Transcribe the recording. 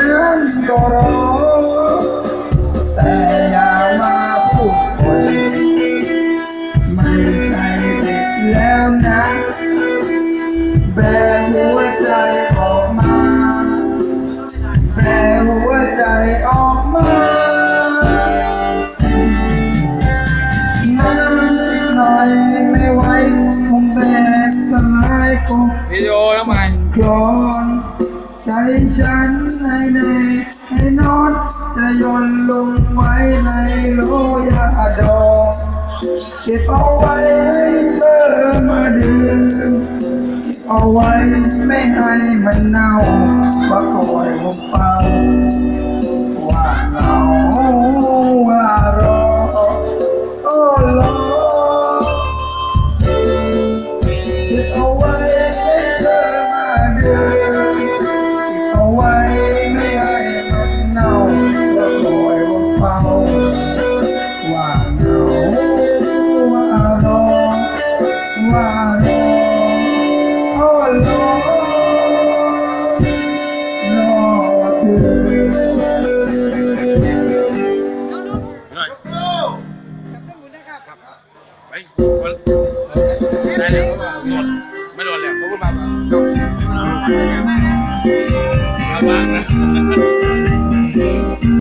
นั้นก็รอแต่ยามพูดคุยไม่ใช่ด็กแล้วนะแบหัวใจออกมาแบหัวใจออกมาน้ำหน่อยไม่ไหวคงแตกสลายก็วิดีโอแล้วไงค ใจฉันในในให้นอนจะยนลงไว้ในโลยาดองเก็บเอาไว้ให้เธอมาดื่มเก็บเอาไว้ไม่ให้มันเน่าว่าคอยผมเป่า ไปมันได้แล้วหมดไม่โดนแล้วขอบคุณมากครับขอบคุณมากครับ